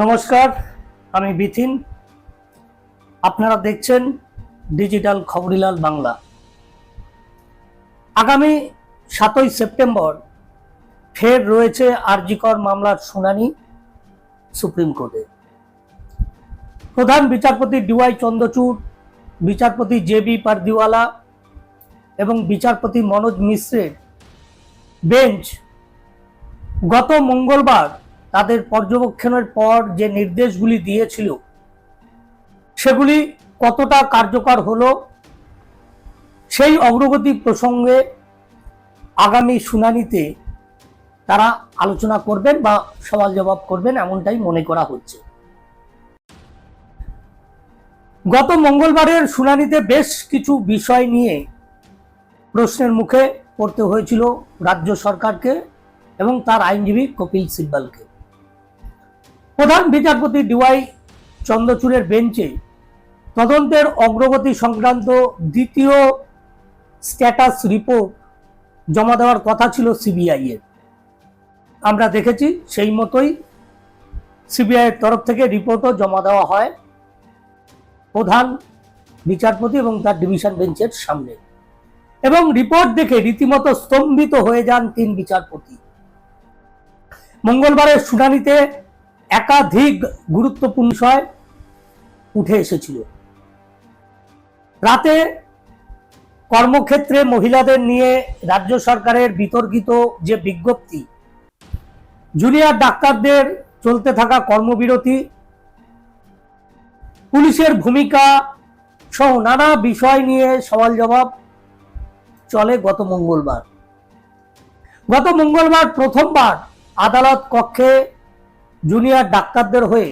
নমস্কার, আমি বিথিন। আপনারা দেখছেন ডিজিটাল খবরিলাল বাংলা। আগামী সাতই সেপ্টেম্বর ফের রয়েছে আরজিকর মামলার শুনানি সুপ্রিম কোর্টে। প্রধান বিচারপতি ডিওয়াই চন্দ্রচূড়, বিচারপতি জে বি পারদিওয়ালা এবং বিচারপতি মনোজ মিশ্রের বেঞ্চ গত মঙ্গলবার তাদের পর্যবেক্ষণের পর যে নির্দেশগুলি দিয়েছিল, সেগুলি কতটা কার্যকর হলো, সেই অগ্রগতি প্রসঙ্গে আগামী শুনানিতে তারা আলোচনা করবেন বা সওয়াল জবাব করবেন এমনটাই মনে করা হচ্ছে। গত মঙ্গলবারের শুনানিতে বেশ কিছু বিষয় নিয়ে প্রশ্নের মুখে পড়তে হয়েছিল রাজ্য সরকারকে এবং তার আইনজীবী কপিল সিব্বালকে। প্রধান বিচারপতি ডিওয়াই চন্দ্রচূড়ের বেঞ্চে তদন্তের অগ্রগতি সংক্রান্ত দ্বিতীয় স্ট্যাটাস রিপোর্ট জমা দেওয়ার কথা ছিল সিবিআই এর। আমরা দেখেছি সেই মতোই সিবিআই এর তরফ থেকে রিপোর্টও জমা দেওয়া হয় প্রধান বিচারপতি এবং তার ডিভিশন বেঞ্চের সামনে। এবং রিপোর্ট দেখে রীতিমতো স্তম্ভিত হয়ে যান তিন বিচারপতি। মঙ্গলবারের শুনানিতে একাধিক গুরুত্বপূর্ণ বিষয় উঠে এসেছিল। রাতে কর্মক্ষেত্রে মহিলাদের নিয়ে রাজ্য সরকারের বিতর্কিত যে বিজ্ঞপ্তি, জুনিয়র ডাক্তারদের চলতে থাকা কর্মবিরতি, পুলিশের ভূমিকা সহ নানা বিষয় নিয়ে সওয়াল জবাব চলে গত মঙ্গলবার। গত মঙ্গলবার প্রথমবার আদালত কক্ষে জুনিয়র ডাক্তারদের হয়ে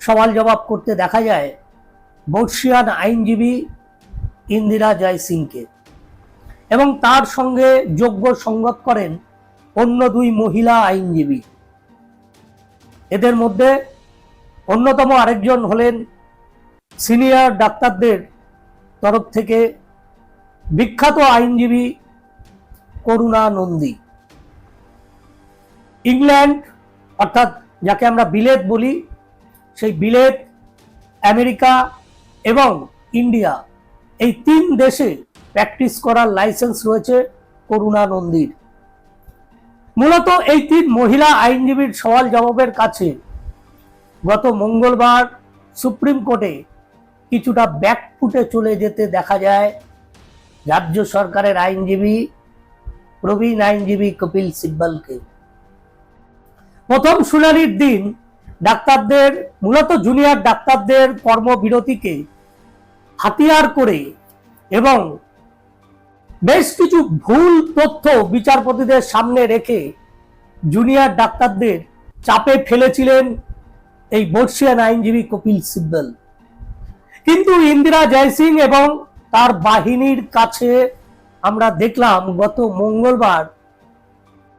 সওয়াল জবাব করতে দেখা যায় বর্ষিয়ান আইনজীবী ইন্দিরা জয় সিংকে। এবং তার সঙ্গে যোগ্য সঙ্গত করেন অন্য দুই মহিলা আইনজীবী। এদের মধ্যে অন্যতম আরেকজন হলেন সিনিয়র ডাক্তারদের তরফ থেকে বিখ্যাত আইনজীবী করুণা নন্দী। ইংল্যান্ড অর্থাৎ যাকে আমরা বিলেত বলি, সেই বিলেত আমেরিকা এবং ইন্ডিয়া এই তিন দেশে প্র্যাকটিস করার লাইসেন্স রয়েছে করুণা নন্দীর। মূলত এই তিন মহিলা আইনজীবীর সওয়াল জবাবের কাছে গত মঙ্গলবার সুপ্রিম কোর্টে কিছুটা ব্যাকফুটে চলে যেতে দেখা যায়। রাজ্য সরকারের আইনজীবী, প্রবীণ আইনজীবী কপিল সিব্বলকে। প্রথম শুনানির দিন ডাক্তারদের, মূলত জুনিয়র ডাক্তারদের কর্মবিরতিকে হাতিয়ার করে এবং বেশ কিছু ভুল তথ্য বিচারপতিদের সামনে রেখে জুনিয়র ডাক্তারদের চাপে ফেলেছিলেন এই বর্ষিয়ান আইনজীবী কপিল সিব্বল। কিন্তু ইন্দিরা জয়সিং এবং তার বাহিনীর কাছে আমরা দেখলাম, গত মঙ্গলবার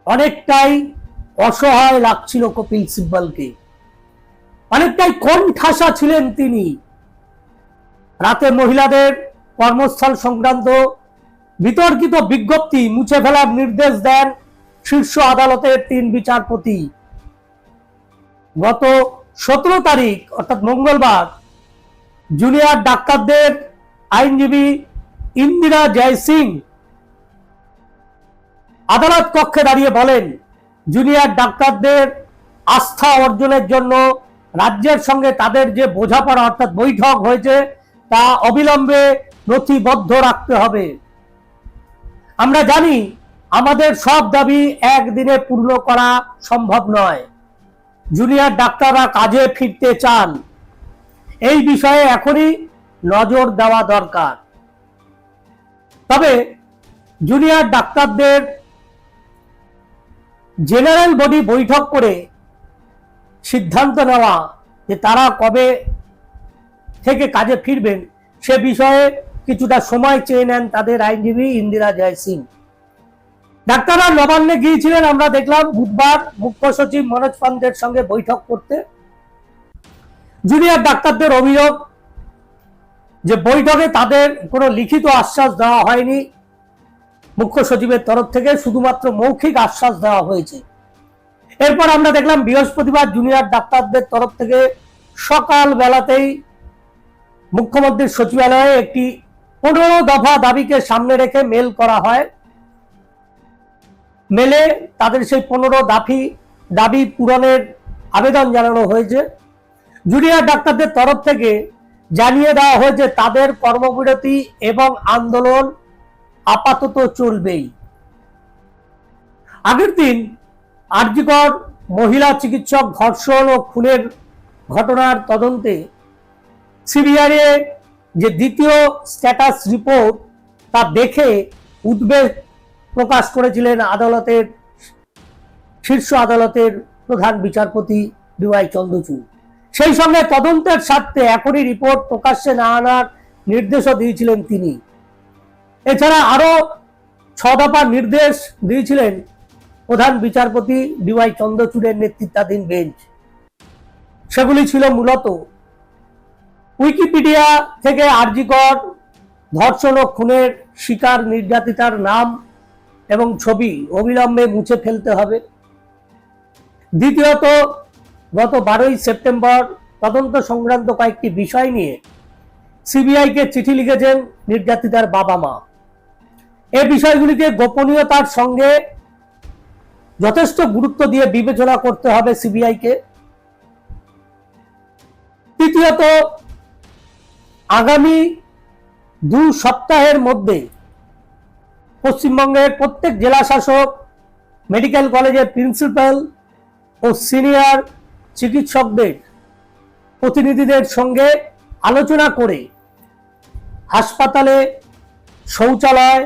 অনেকটাই অসহায় লাগছিল কপিল সিব্বলকে। অনেকটাই কণ্ঠাসা ছিলেন তিনি। রাতে মহিলাদের কর্মস্থল সংক্রান্ত বিতর্কিত বিজ্ঞপ্তি মুছে ফেলার নির্দেশ দেন শীর্ষ আদালতের তিন বিচারপতি। গত সতেরো তারিখ, অর্থাৎ মঙ্গলবার, জুনিয়র ডাক্তারদের আইনজীবী ইন্দিরা জয় সিং আদালত কক্ষে দাঁড়িয়ে বলেন জুনিয়র ডাক্তারদের আস্থা অর্জনের জন্য রাজ্যের সঙ্গে তাদের যে বোঝাপড়া অর্থাৎ বৈঠক হয়েছে, তা অবিলম্বে নথিবদ্ধ রাখতে হবে। আমরা জানি আমাদের সব দাবি একদিনে পূর্ণ করা সম্ভব নয়। জুনিয়র ডাক্তাররা কাজে ফিরতে চান। এই বিষয়ে এখনই নজর দেওয়া দরকার। তবে জুনিয়র ডাক্তারদের জেনারেল বডি বৈঠক করে সিদ্ধান্ত নেওয়া যে তারা কবে থেকে কাজে ফিরবেন, সে বিষয়ে কিছুটা সময় চেয়ে নেন তাদের আইনজীবী ইন্দিরা জয় সিং। ডাক্তাররা নবান্নে গিয়েছিলেন, আমরা দেখলাম বুধবার মুখ্য সচিব মনোজ পান্তের সঙ্গে বৈঠক করতে। জুনিয়র ডাক্তারদের অভিযোগ যে বৈঠকে তাদের কোনো লিখিত আশ্বাস দেওয়া হয়নি। মুখ্য সচিবের তরফ থেকে শুধুমাত্র মৌখিক আশ্বাস দেওয়া হয়েছে। এরপর আমরা দেখলাম বৃহস্পতিবার জুনিয়র ডাক্তারদের তরফ থেকে সকাল বেলাতেই মুখ্যমন্ত্রীর সচিবালয়ে একটি পনেরো দফা দাবিকে সামনে রেখে মেল করা হয়। মেলে তাদের সেই পনেরো দাবি দাবি পূরণের আবেদন জানানো হয়েছে। জুনিয়র ডাক্তারদের তরফ থেকে জানিয়ে দেওয়া হয়েছে তাদের কর্মবিরতি এবং আন্দোলন আপাতত চলবেই। আগের দিন আরজিকর মহিলা চিকিৎসক ধর্ষণ ও খুনের ঘটনার তদন্তে সিবিআই যে দ্বিতীয় স্ট্যাটাস রিপোর্ট তা দেখে উদ্বেগ প্রকাশ করেছিলেন আদালতের শীর্ষ আদালতের প্রধান বিচারপতি ডিওয়াই চন্দ্রচূড়। সেই সঙ্গে তদন্তের স্বার্থে এখনই রিপোর্ট প্রকাশ্যে না আনার নির্দেশও দিয়েছিলেন তিনি। এছাড়া আরও ছ দফা নির্দেশ দিয়েছিলেন প্রধান বিচারপতি ডিওয়াই চন্দ্রচূড়ের নেতৃত্বাধীন বেঞ্চ। সেগুলি ছিল মূলত উইকিপিডিয়া থেকে আরজিকর ধর্ষণ ও খুনের শিকার নির্যাতিতার নাম এবং ছবি অবিলম্বে মুছে ফেলতে হবে। দ্বিতীয়ত, গত বারোই সেপ্টেম্বর তদন্ত সংক্রান্ত কয়েকটি বিষয় নিয়ে সিবিআইকে চিঠি লিখেছেন নির্যাতিতার বাবা মা। এই বিষয়গুলিকে গোপনীয়তার সঙ্গে যথেষ্ট গুরুত্ব দিয়ে বিবেচনা করতে হবে সিবিআইকে। তৃতীয়ত, আগামী দু সপ্তাহের মধ্যে পশ্চিমবঙ্গের প্রত্যেক জেলা শাসক, মেডিকেল কলেজের প্রিন্সিপাল ও সিনিয়র চিকিৎসকদের প্রতিনিধিদের সঙ্গে আলোচনা করে হাসপাতালে শৌচালয়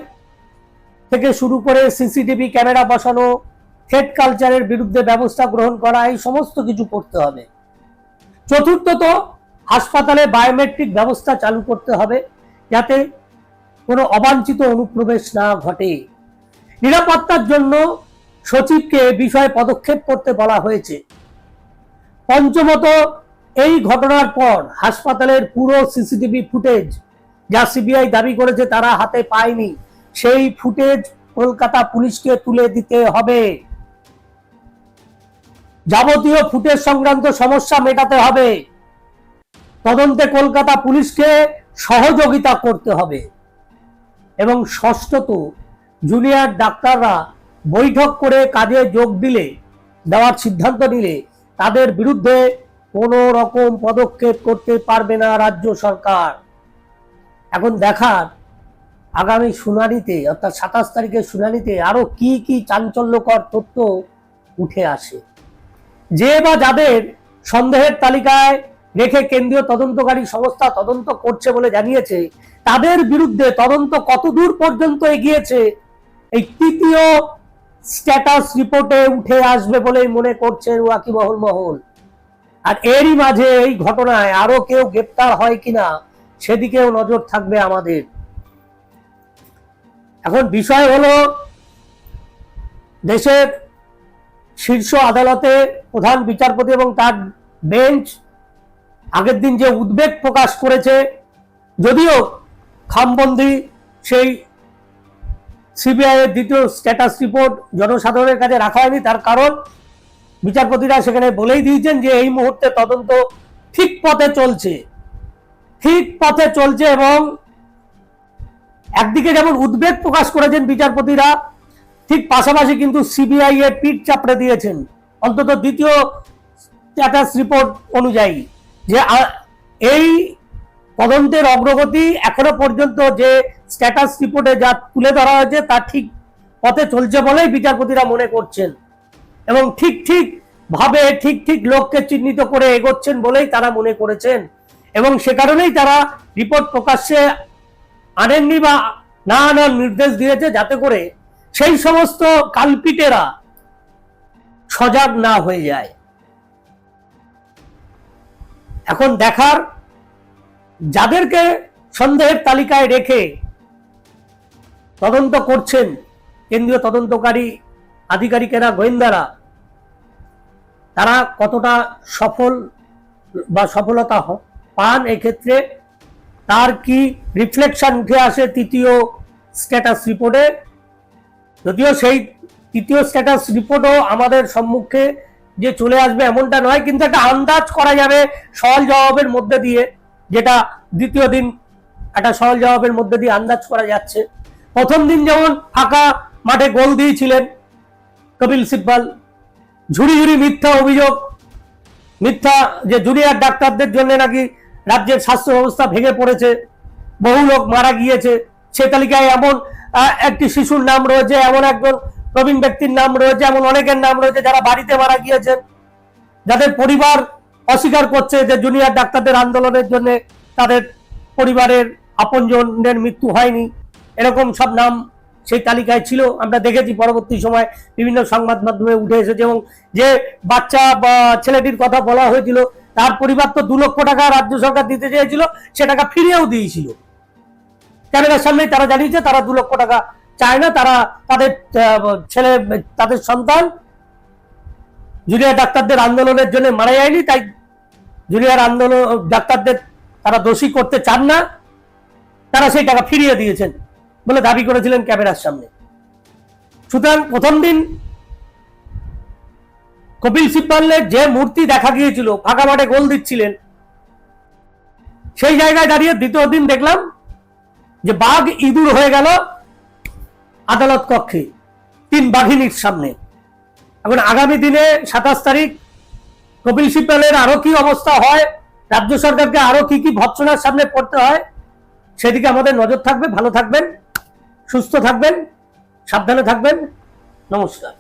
থেকে শুরু করে সিসিটিভি ক্যামেরা বসানো থ্রেড কালচারের বিরুদ্ধে ব্যবস্থা গ্রহণ করা, এই সমস্ত কিছু করতে হবে। চতুর্থত, হাসপাতালে বায়োমেট্রিক ব্যবস্থা চালু করতে হবে যাতে কোনো অবাঞ্ছিত অনুপ্রবেশ না ঘটে। নিরাপত্তার জন্য সচিবকে বিষয়ে পদক্ষেপ করতে বলা হয়েছে। পঞ্চমত, এই ঘটনার পর হাসপাতালের পুরো সিসিটিভি ফুটেজ যা সিবিআই দাবি করেছে তারা হাতে পায়নি। সেই ফুটেজ কলকাতা পুলিশকে তুলে দিতে হবে। যাবতীয় ফুটেজ সংক্রান্ত সমস্যা মেটাতে হবে। তদন্তে কলকাতা পুলিশকে সহযোগিতা করতে হবে। এবং ষষ্ঠত, জুনিয়র ডাক্তাররা বৈঠক করে কাজে যোগ দিলে, দেওয়ার সিদ্ধান্ত নিলে তাদের বিরুদ্ধে কোনো রকম পদক্ষেপ করতে পারবে না রাজ্য সরকার। এখন দেখার আগামী শুনানিতে, অর্থাৎ সাতাশ তারিখের শুনানিতে আরও কি কি চাঞ্চল্যকর তথ্য উঠে আসে। যে বা যাদের সন্দেহের তালিকায় রেখে কেন্দ্রীয় তদন্তকারী সংস্থা তদন্ত করছে বলে জানিয়েছে, তাদের বিরুদ্ধে তদন্ত কতদূর পর্যন্ত এগিয়েছে, এই তৃতীয় স্ট্যাটাস রিপোর্টে উঠে আসবে বলেই মনে করছেন ওয়াকিবহল মহল। আর এরই মাঝে এই ঘটনায় আরও কেউ গ্রেপ্তার হয় কিনা, সেদিকেও নজর থাকবে আমাদের। এখন বিষয় হলো, দেশের শীর্ষ আদালতে প্রধান বিচারপতি এবং তার বেঞ্চ আগের দিন যে উদ্বেগ প্রকাশ করেছে, যদিও খামবন্দি সেই সিবিআই এর দ্বিতীয় স্ট্যাটাস রিপোর্ট জনসাধারণের কাছে রাখা হয়নি, তার কারণ বিচারপতিরা সেখানে বলেই দিয়েছেন যে এই মুহূর্তে তদন্ত ঠিক পথে চলছে। ঠিক পথে চলছে এবং একদিকে যেমন উদ্বেগ প্রকাশ করেছেন বিচারপতিরা, ঠিক পাশাপাশি কিন্তু সিবিআই এর পিঠ চাপড়ে দিয়েছেন। অন্তত দ্বিতীয় স্ট্যাটাস রিপোর্ট অনুযায়ী যে এই তদন্তের অগ্রগতি এখনও পর্যন্ত যে স্ট্যাটাস রিপোর্টে যা তুলে ধরা হয়েছে, তা ঠিক পথে চলছে বলেই বিচারপতিরা মনে করছেন। এবং ঠিক ঠিক ভাবে, ঠিক ঠিক লোককে চিহ্নিত করে এগোচ্ছেন বলেই তারা মনে করেছেন। এবং সে কারণেই তারা রিপোর্ট প্রকাশ্যে আনেননি বা না আনার নির্দেশ দিয়েছে যাতে করে সেই সমস্ত কালপিটেরা সজাগ না হয়ে যায়। এখন দেখার যাদেরকে সন্দেহের তালিকায় রেখে তদন্ত করছেন কেন্দ্রীয় তদন্তকারী আধিকারিকেরা, গোয়েন্দারা, তারা কতটা সফল বা সফলতা পান এক্ষেত্রে তার কি রিফ্লেকশন উঠে আসে তৃতীয় স্ট্যাটাস রিপোর্টে যদিও সেই তৃতীয় স্ট্যাটাস রিপোর্টও আমাদের সম্মুখে যে চলে আসবে এমনটা নয়, কিন্তু একটা আন্দাজ করা যাবে সহজ জবাবের মধ্যে দিয়ে, যেটা দ্বিতীয় দিন একটা সহজ জবাবের মধ্যে দিয়ে আন্দাজ করা যাচ্ছে। প্রথম দিন যেমন ফাঁকা মাঠে গোল দিয়েছিলেন কপিল সিব্বাল, ঝুড়ি ঝুড়ি মিথ্যা অভিযোগ, মিথ্যা যে জুনিয়র ডাক্তারদের জন্য নাকি রাজ্যের স্বাস্থ্য ব্যবস্থা ভেঙে পড়েছে, বহু লোক মারা গিয়েছে। সে তালিকায় এমন একটি শিশুর নাম রয়েছে, এমন একজন প্রবীণ ব্যক্তির নাম রয়েছে, এমন অনেকের নাম রয়েছে যারা বাড়িতে মারা গিয়েছেন, যাদের পরিবার অস্বীকার করছে যে জুনিয়র ডাক্তারদের আন্দোলনের জন্য তাদের পরিবারের আপনজনের মৃত্যু হয়নি। এরকম সব নাম সেই তালিকায় ছিল। আমরা দেখেছি পরবর্তী সময় বিভিন্ন সংবাদ মাধ্যমে উঠে এসেছে এবং যে বাচ্চা বা ছেলেটির কথা বলা হয়েছিল তার পরিবার তো দু লক্ষ টাকা রাজ্য সরকার দিতে চেয়েছিল, সে টাকা ফিরিয়েও দিয়েছিল। ক্যামেরার সামনেই তারা জানিয়েছে, তারা দু লক্ষ টাকা চায় না, তারা তাদের ছেলে, তাদের সন্তান জুনিয়র ডাক্তারদের আন্দোলনের জন্য মারা যায়নি, তাই জুনিয়র আন্দোলন, ডাক্তারদের তারা দোষী করতে চান না। তারা সেই টাকা ফিরিয়ে দিয়েছেন বলে দাবি করেছিলেন ক্যামেরার সামনে। সুতরাং প্রথম দিন কপিল সিব্বালের যে মূর্তি দেখা গিয়েছিল, ফাঁকা মাঠে গোল দিচ্ছিলেন। সেই জায়গায় দাঁড়িয়ে দ্বিতীয় দিন দেখলাম যে বাঘ ইঁদুর হয়ে গেল আদালত কক্ষে, তিন বাঘিনীর সামনে। এখন আগামী দিনে সাতাশ তারিখ, কপিল সিব্বালের আরও কি অবস্থা হয়, রাজ্য সরকারকে আরও কি কি ভৎসনার সামনে পড়তে হয়, সেদিকে আমাদের নজর থাকবে। ভালো থাকবেন, সুস্থ থাকবেন, সাবধানে থাকবেন। নমস্কার।